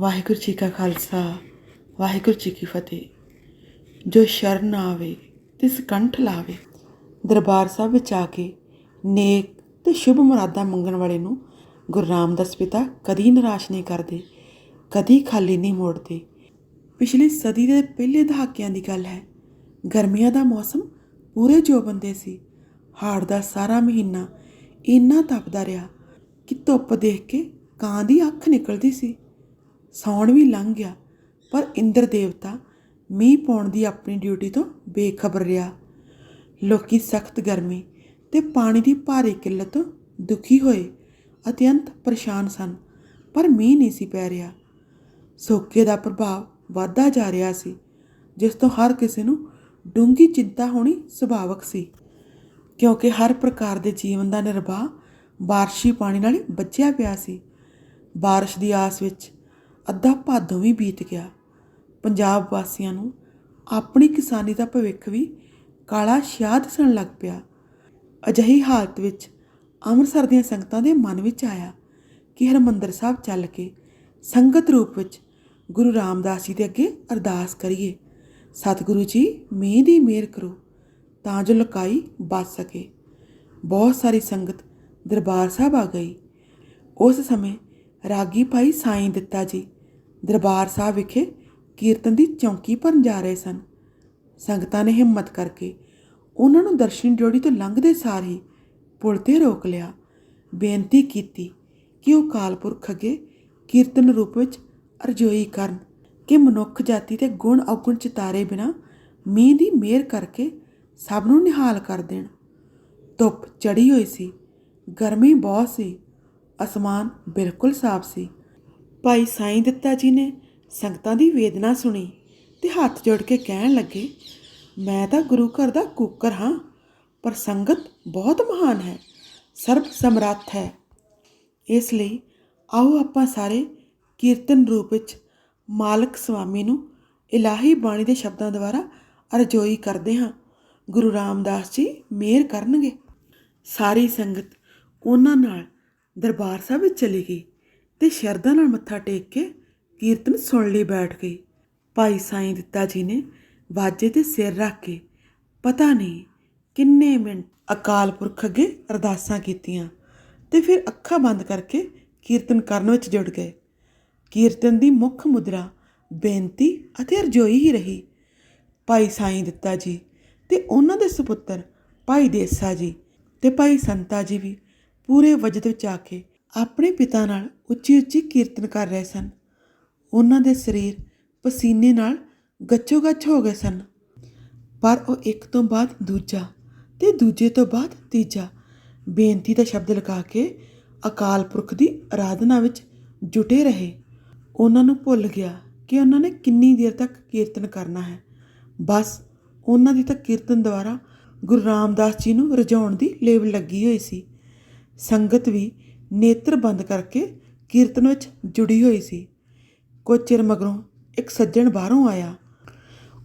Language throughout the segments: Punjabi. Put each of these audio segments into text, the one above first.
ਵਾਹਿਗੁਰੂ ਜੀ ਕਾ ਖਾਲਸਾ, ਵਾਹਿਗੁਰੂ ਜੀ ਕੀ ਫਤਿਹ। ਜੋ ਸ਼ਰਨ ਆਵੇ, ਤਿਸ ਕੰਠ ਲਾਵੇ। ਦਰਬਾਰ ਸਾਹਿਬ ਵਿੱਚ ਆ ਕੇ ਨੇਕ ਤੇ ਸ਼ੁਭ ਮੁਰਾਦਾਂ ਮੰਗਣ ਵਾਲੇ ਨੂੰ ਗੁਰੂ ਰਾਮਦਾਸ ਪਿਤਾ ਕਦੀ ਨਿਰਾਸ਼ ਨਹੀਂ ਕਰਦੇ, ਕਦੀ ਖਾਲੀ ਨਹੀਂ ਮੋੜਦੇ। ਪਿਛਲੀ ਸਦੀ ਦੇ ਪਹਿਲੇ ਦਹਾਕਿਆਂ ਦੀ ਗੱਲ ਹੈ, ਗਰਮੀਆਂ ਦਾ ਮੌਸਮ ਪੂਰੇ ਜੋ ਬੰਦੇ ਸੀ, ਹਾੜ ਦਾ ਸਾਰਾ ਮਹੀਨਾ ਇੰਨਾ ਤਪਦਾ ਰਿਹਾ ਕਿ ਧੁੱਪ ਦੇਖ ਕੇ ਕਾਂ ਦੀ ਅੱਖ ਨਿਕਲਦੀ ਸੀ। ਸੌਣ ਵੀ ਲੰਘ ਗਿਆ, ਪਰ ਇੰਦਰ ਦੇਵਤਾ ਮੀਂਹ ਪਾਉਣ ਦੀ ਆਪਣੀ ਡਿਊਟੀ ਤੋਂ ਬੇਖਬਰ ਰਿਹਾ। ਲੋਕੀ ਸਖਤ ਗਰਮੀ ਤੇ ਪਾਣੀ ਦੀ ਭਾਰੀ ਕਿੱਲਤ ਤੋਂ ਦੁਖੀ ਹੋਏ, ਅਤਿਅੰਤ ਪਰੇਸ਼ਾਨ ਸਨ, ਪਰ ਮੀਂਹ ਨਹੀਂ ਸੀ ਪੈ ਰਿਹਾ। ਸੋਕੇ ਦਾ ਪ੍ਰਭਾਵ ਵਧਦਾ ਜਾ ਰਿਹਾ ਸੀ, ਜਿਸ ਤੋਂ ਹਰ ਕਿਸੇ ਨੂੰ ਡੂੰਘੀ ਚਿੰਤਾ ਹੋਣੀ ਸੁਭਾਵਕ ਸੀ, ਕਿਉਂਕਿ ਹਰ ਪ੍ਰਕਾਰ ਦੇ ਜੀਵਨ ਦਾ ਨਿਰਵਾਹ ਬਾਰਿਸ਼ੀ ਪਾਣੀ ਨਾਲ ਹੀ ਬਚਿਆ ਪਿਆ ਸੀ। ਬਾਰਿਸ਼ ਦੀ ਆਸ ਵਿੱਚ ਅੱਧਾ ਭਾਦੋਂ ਵੀ ਬੀਤ ਗਿਆ। ਪੰਜਾਬ ਵਾਸੀਆਂ ਨੂੰ ਆਪਣੀ ਕਿਸਾਨੀ ਦਾ ਭਵਿੱਖ ਵੀ ਕਾਲਾ ਸ਼ਾਹ ਦਿਸਣ ਲੱਗ ਪਿਆ। ਅਜਿਹੀ ਹਾਲਤ ਵਿੱਚ ਅੰਮ੍ਰਿਤਸਰ ਦੀਆਂ ਸੰਗਤਾਂ ਦੇ ਮਨ ਵਿੱਚ ਆਇਆ ਕਿ ਹਰਮੰਦਰ ਸਾਹਿਬ ਚੱਲ ਕੇ ਸੰਗਤ ਰੂਪ ਵਿੱਚ ਗੁਰੂ ਰਾਮਦਾਸ ਜੀ ਦੇ ਅੱਗੇ ਅਰਦਾਸ ਕਰੀਏ। ਸਤਿਗੁਰੂ ਜੀ, ਮੀਂਹ ਦੀ ਮਿਹਰ ਕਰੋ ਤਾਂ ਜੋ ਲਕਾਈ ਬਚ ਸਕੇ। ਬਹੁਤ ਸਾਰੀ ਸੰਗਤ ਦਰਬਾਰ ਸਾਹਿਬ ਆ ਗਈ। ਉਸ ਸਮੇਂ ਰਾਗੀ ਭਾਈ ਸਾਈਂ ਦਿੱਤਾ ਜੀ ਦਰਬਾਰ ਸਾਹਿਬ ਵਿਖੇ ਕੀਰਤਨ ਦੀ ਚੌਂਕੀ ਭਰਨ ਜਾ ਰਹੇ ਸਨ। ਸੰਗਤਾਂ ਨੇ ਹਿੰਮਤ ਕਰਕੇ ਉਹਨਾਂ ਨੂੰ ਦਰਸ਼ਨ ਜੋੜੀ ਤੋਂ ਲੰਘਦੇ ਸਾਰ ਹੀ ਪੁਲ ਤੇ ਰੋਕ ਲਿਆ। ਬੇਨਤੀ ਕੀਤੀ ਕਿ ਉਹ ਕਾਲਪੁਰਖ ਅੱਗੇ ਕੀਰਤਨ ਰੂਪ ਵਿੱਚ ਅਰਜ਼ੋਈ ਕਰਨ ਕਿ ਮਨੁੱਖ ਜਾਤੀ ਤੇ ਗੁਣ ਔਗੁਣ ਚਿਤਾਰੇ ਬਿਨਾ ਮੀਂਹ ਦੀ ਮਿਹਰ ਕਰਕੇ ਸਭ ਨੂੰ ਨਿਹਾਲ ਕਰ ਦੇਣ। ਧੁੱਪ ਚੜੀ ਹੋਈ ਸੀ, ਗਰਮੀ ਬਹੁਤ ਸੀ, ਅਸਮਾਨ ਬਿਲਕੁਲ ਸਾਫ਼ ਸੀ। ਭਾਈ ਸਾਈਂ ਦਿੱਤਾ ਜੀ ਨੇ ਸੰਗਤਾਂ ਦੀ ਵੇਦਨਾ ਸੁਣੀ ਤੇ ਹੱਥ ਜੋੜ ਕੇ ਕਹਿਣ ਲੱਗੇ, ਮੈਂ ਤਾਂ ਗੁਰੂ ਘਰ ਦਾ ਕੂਕਰ ਹਾਂ, ਪਰ ਸੰਗਤ ਬਹੁਤ ਮਹਾਨ ਹੈ, ਸਰਬ ਸਮਰੱਥ ਹੈ। ਇਸ ਲਈ ਆਓ ਆਪਾਂ ਸਾਰੇ ਕੀਰਤਨ ਰੂਪ ਵਿੱਚ ਮਾਲਕ ਸੁਆਮੀ ਨੂੰ ਇਲਾਹੀ ਬਾਣੀ ਦੇ ਸ਼ਬਦਾਂ ਦੁਆਰਾ ਅਰਜ਼ੋਈ ਕਰਦੇ ਹਾਂ। ਗੁਰੂ ਰਾਮਦਾਸ ਜੀ ਮਿਹਰ ਕਰਨਗੇ। ਸਾਰੀ ਸੰਗਤ ਉਹਨਾਂ ਨਾਲ ਦਰਬਾਰ ਸਾਹਿਬ ਵਿੱਚ ਚਲੀ ਗਈ। ਤੇ ਸ਼ਰਧਾ ਨਾਲ ਮੱਥਾ ਟੇਕ ਕੇ ਕੀਰਤਨ ਸੁਣ ਲਈ ਬੈਠ ਗਈ। ਭਾਈ ਸਾਈਂ ਦਿੱਤਾ ਜੀ ਨੇ ਵਾਜੇ ਤੇ ਸਿਰ ਰੱਖ ਕੇ, ਪਤਾ ਨਹੀਂ ਕਿੰਨੇ ਮਿੰਟ ਅਕਾਲ ਪੁਰਖ ਅੱਗੇ ਅਰਦਾਸਾਂ ਕੀਤੀਆਂ ਤੇ ਫਿਰ ਅੱਖਾਂ ਬੰਦ ਕਰਕੇ ਕੀਰਤਨ ਕਰਨ ਵਿੱਚ ਜੁੜ ਗਏ। ਕੀਰਤਨ ਦੀ ਮੁੱਖ ਮੁਦਰਾ ਬੇਨਤੀ ਅਤੇ ਅਰਜ਼ੋਈ ਹੀ ਰਹੀ। ਭਾਈ ਸਾਈਂ ਦਿੱਤਾ ਜੀ ਤੇ ਉਹਨਾਂ ਦੇ ਸੁਪੁੱਤਰ ਭਾਈ ਦੇਸਾ ਜੀ ਤੇ ਭਾਈ ਸੰਤਾ ਜੀ ਵੀ ਪੂਰੇ ਵਜਦ ਵਿੱਚ ਆ ਕੇ ਆਪਣੇ ਪਿਤਾ ਨਾਲ ਉੱਚੀ ਉੱਚੀ ਕੀਰਤਨ ਕਰ ਰਹੇ ਸਨ। ਉਹਨਾਂ ਦੇ ਸਰੀਰ ਪਸੀਨੇ ਨਾਲ ਗੱਚੋ ਗੱਚ ਹੋ ਗਏ ਸਨ। ਪਰ ਉਹ ਇੱਕ ਤੋਂ ਬਾਅਦ ਦੂਜਾ ਤੇ ਦੂਜੇ ਤੋਂ ਬਾਅਦ ਤੀਜਾ ਬੇਨਤੀ ਦਾ ਸ਼ਬਦ ਲਗਾ ਕੇ ਅਕਾਲ ਪੁਰਖ ਦੀ ਆਰਾਧਨਾ ਵਿੱਚ ਜੁਟੇ ਰਹੇ। ਉਹਨਾਂ ਨੂੰ ਭੁੱਲ ਗਿਆ ਕਿ ਉਹਨਾਂ ਨੇ ਕਿੰਨੀ ਦੇਰ ਤੱਕ ਕੀਰਤਨ ਕਰਨਾ ਹੈ। ਬਸ ਉਹਨਾਂ ਦੀ ਤਾਂ ਕੀਰਤਨ ਦੁਆਰਾ ਗੁਰੂ ਰਾਮਦਾਸ ਜੀ ਨੂੰ ਰਜਾਉਣ ਦੀ ਲੇਵ ਲੱਗੀ ਹੋਈ ਸੀ। ਸੰਗਤ ਵੀ ਨੇਤਰ ਬੰਦ ਕਰਕੇ ਕੀਰਤਨ ਵਿੱਚ ਜੁੜੀ ਹੋਈ ਸੀ। ਕੁਝ ਚਿਰ ਮਗਰੋਂ ਇੱਕ ਸੱਜਣ ਬਾਹਰੋਂ ਆਇਆ।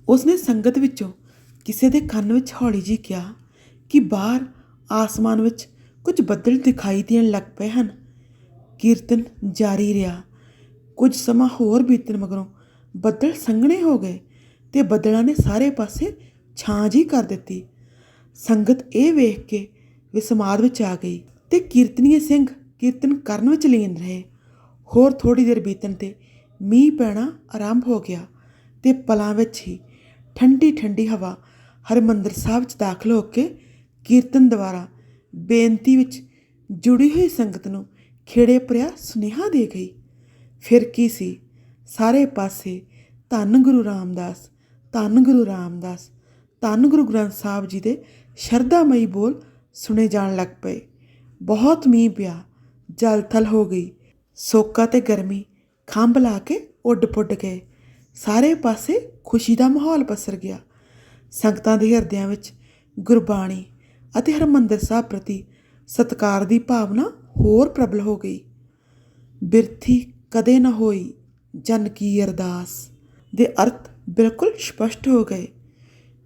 ਉਸਨੇ ਸੰਗਤ ਵਿੱਚੋਂ ਕਿਸੇ ਦੇ ਕੰਨ ਵਿੱਚ ਹੌਲੀ ਜੀ ਕਿਹਾ ਕਿ ਬਾਹਰ ਆਸਮਾਨ ਵਿੱਚ ਕੁਝ ਬੱਦਲ ਦਿਖਾਈ ਦੇਣ ਲੱਗ ਪਏ ਹਨ। ਕੀਰਤਨ ਜਾਰੀ ਰਿਹਾ। ਕੁਝ ਸਮਾਂ ਹੋਰ ਬੀਤਣ ਮਗਰੋਂ ਬੱਦਲ ਸੰਘਣੇ ਹੋ ਗਏ ਤੇ ਬੱਦਲਾਂ ਨੇ ਸਾਰੇ ਪਾਸੇ ਛਾਂ ਜੀ ਕਰ ਦਿੱਤੀ। ਸੰਗਤ ਇਹ ਵੇਖ ਕੇ ਵਿਸਮਾਦ ਵਿੱਚ ਆ ਗਈ ਤੇ ਕੀਰਤਨੀਏ ਸਿੰਘ ਕੀਰਤਨ ਕਰਨ ਵਿੱਚ ਲੀਨ ਰਹੇ। ਹੋਰ ਥੋੜੀ ਦੇਰ ਬੀਤਣ ਤੇ ਮੀਂਹ ਪੈਣਾ ਆਰੰਭ ਹੋ ਗਿਆ ਤੇ ਪਲਾਂ ਵਿੱਚ ਹੀ ਠੰਡੀ ਠੰਡੀ ਹਵਾ ਹਰਮੰਦਰ ਸਾਹਿਬ 'ਚ ਦਾਖਲ ਹੋ ਕੇ ਕੀਰਤਨ ਦੁਆਰਾ ਬੇਨਤੀ ਵਿੱਚ ਜੁੜੀ ਹੋਈ ਸੰਗਤ ਨੂੰ ਖੇੜੇ ਭਰਿਆ ਸੁਨੇਹਾ ਦੇ ਗਈ। ਫਿਰ ਕੀ ਸੀ? ਸਾਰੇ ਪਾਸੇ ਧੰਨ ਗੁਰੂ ਰਾਮਦਾਸ, ਧੰਨ ਗੁਰੂ ਰਾਮਦਾਸ, ਧੰਨ ਗੁਰੂ ਗ੍ਰੰਥ ਸਾਹਿਬ ਜੀ ਦੇ ਸ਼ਰਧਾਮਈ ਬੋਲ ਸੁਣੇ ਜਾਣ ਲੱਗ ਪਏ। ਬਹੁਤ ਮੀਂਹ ਪਿਆ ਜਲ ਥਲ ਹੋ ਗਈ। ਸੋਕਾ ਤੇ ਗਰਮੀ ਖੰਭ ਲਾ ਕੇ ਉੱਡ ਪੁੱਡ ਗਏ। ਸਾਰੇ ਪਾਸੇ ਖੁਸ਼ੀ ਦਾ ਮਾਹੌਲ ਪਸਰ ਗਿਆ। ਸੰਗਤਾਂ ਦੇ ਹਿਰਦਿਆਂ ਵਿੱਚ ਗੁਰਬਾਣੀ ਅਤੇ ਹਰਮੰਦਰ ਸਾਹਿਬ ਪ੍ਰਤੀ ਸਤਕਾਰ ਦੀ ਭਾਵਨਾ ਹੋਰ ਪ੍ਰਬਲ ਹੋ ਗਈ। ਬਿਰਥੀ ਕਦੇ ਨਾ ਹੋਈ ਜਨ ਕੀ ਅਰਦਾਸ ਦੇ ਅਰਥ ਬਿਲਕੁਲ ਸਪਸ਼ਟ ਹੋ ਗਏ।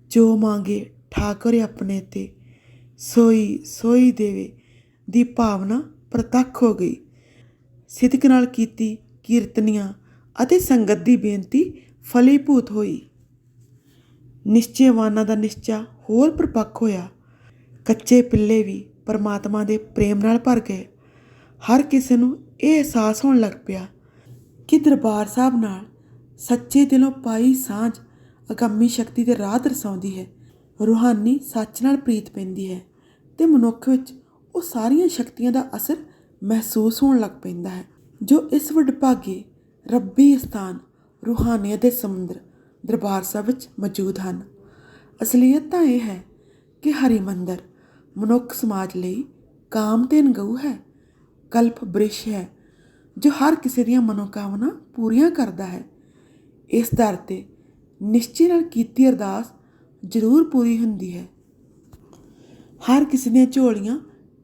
ਜੋ ਮੰਗੇ ਠਾਕੁਰ ਆਪਣੇ ਤੇ, ਸੋਈ ਸੋਈ ਦੇਵੇ ਦੀ ਭਾਵਨਾ ਪ੍ਰਤੱਖ ਹੋ ਗਈ। ਸਿਦਕ ਨਾਲ ਕੀਤੀ ਕੀਰਤਨੀਆਂ ਅਤੇ ਸੰਗਤ ਦੀ ਬੇਨਤੀ ਫਲੀਭੂਤ ਹੋਈ। ਨਿਸ਼ਚੇਵਾਨਾਂ ਦਾ ਨਿਸ਼ਚਾ ਹੋਰ ਪ੍ਰਪੱਕ ਹੋਇਆ। ਕੱਚੇ ਪਿੱਲੇ ਵੀ ਪਰਮਾਤਮਾ ਦੇ ਪ੍ਰੇਮ ਨਾਲ ਭਰ ਗਏ। ਹਰ ਕਿਸੇ ਨੂੰ ਇਹ ਅਹਿਸਾਸ ਹੋਣ ਲੱਗ ਪਿਆ ਕਿ ਦਰਬਾਰ ਸਾਹਿਬ ਨਾਲ ਸੱਚੇ ਦਿਲੋਂ ਪਾਈ ਸਾਂਝ ਅਗੰਮੀ ਸ਼ਕਤੀ ਦੇ ਰਾਹ ਦਰਸਾਉਂਦੀ ਹੈ। ਰੂਹਾਨੀ ਸੱਚ ਨਾਲ ਪ੍ਰੀਤ ਪੈਂਦੀ ਹੈ ਤੇ ਮਨੁੱਖ ਵਿੱਚ ਉਹ ਸਾਰੀਆਂ ਸ਼ਕਤੀਆਂ ਦਾ ਅਸਰ ਮਹਿਸੂਸ ਹੋਣ ਲੱਗ ਪੈਂਦਾ ਹੈ, ਜੋ ਇਸ ਵਡਭਾਗੇ ਰੱਬੀ ਸਥਾਨ ਰੂਹਾਨੀਅਤ ਦੇ ਸਮੁੰਦਰ, ਦਰਬਾਰ ਸਾਹਿਬ ਵਿੱਚ ਮੌਜੂਦ ਹਨ। ਅਸਲੀਅਤ ਤਾਂ ਇਹ ਹੈ ਕਿ ਹਰਿਮੰਦਰ ਮਨੁੱਖ ਸਮਾਜ ਲਈ ਕਾਮ ਤੇ ਅਨਗਊ ਹੈ, ਕਲਪ ਬ੍ਰਿਸ਼ ਹੈ, ਜੋ ਹਰ ਕਿਸੇ ਦੀਆਂ ਮਨੋਕਾਮਨਾ ਪੂਰੀਆਂ ਕਰਦਾ ਹੈ। ਇਸ ਦਰ ਤੇ ਨਿਸ਼ਚੇ ਨਾਲ ਕੀਤੀ ਅਰਦਾਸ ਜ਼ਰੂਰ ਪੂਰੀ ਹੁੰਦੀ ਹੈ। ਹਰ ਕਿਸੇ ਦੀਆਂ ਝੋਲੀਆਂ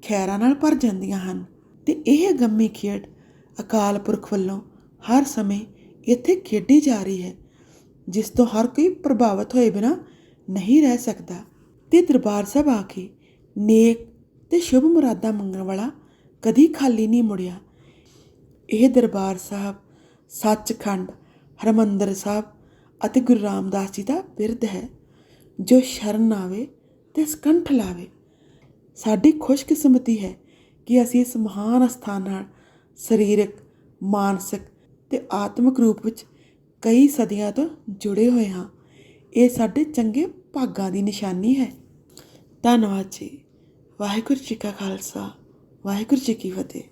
ਖੈਰਾਂ ਨਾਲ ਭਰ ਜਾਂਦੀਆਂ ਹਨ। ਤੇ ਇਹ ਗੰਮੀ ਖੇਡ ਅਕਾਲ ਪੁਰਖ ਵੱਲੋਂ ਹਰ ਸਮੇਂ ਇੱਥੇ ਖੇਡੀ ਜਾ ਰਹੀ ਹੈ, ਜਿਸ ਤੋਂ ਹਰ ਕੋਈ ਪ੍ਰਭਾਵਿਤ ਹੋਏ ਬਿਨਾ ਨਹੀਂ ਰਹਿ ਸਕਦਾ। ਤੇ ਦਰਬਾਰ ਸਾਹਿਬ ਆ ਕੇ ਨੇਕ ਤੇ ਸ਼ੁਭ ਮੁਰਾਦਾਂ ਮੰਗਣ ਵਾਲਾ ਕਦੀ ਖਾਲੀ ਨਹੀਂ ਮੁੜਿਆ। ਇਹ ਦਰਬਾਰ ਸਾਹਿਬ ਸੱਚਖੰਡ, ਹਰਮੰਦਰ ਸਾਹਿਬ ਅਤੇ ਗੁਰੂ ਰਾਮਦਾਸ ਜੀ ਦਾ ਬਿਰਧ ਹੈ, ਜੋ ਸ਼ਰਨ ਆਵੇ ਤੇ ਸਕੰਠ ਲਾਵੇ। ਸਾਡੀ ਖੁਸ਼ਕਿਸਮਤੀ ਹੈ ਕਿ ਅਸੀਂ ਇਸ ਮਹਾਨ ਅਸਥਾਨ ਨਾਲ ਸਰੀਰਕ, ਮਾਨਸਿਕ ਤੇ ਆਤਮਿਕ ਰੂਪ ਵਿੱਚ ਕਈ ਸਦੀਆਂ ਤੋਂ ਜੁੜੇ ਹੋਏ ਹਾਂ। ਇਹ ਸਾਡੇ ਚੰਗੇ ਭਾਗਾਂ ਦੀ ਨਿਸ਼ਾਨੀ ਹੈ। ਧੰਨਵਾਦ ਜੀ। ਵਾਹਿਗੁਰੂ ਜੀ ਕਾ ਖਾਲਸਾ। ਵਾਹਿਗੁਰੂ ਜੀ ਕੀ ਫਤਿਹ।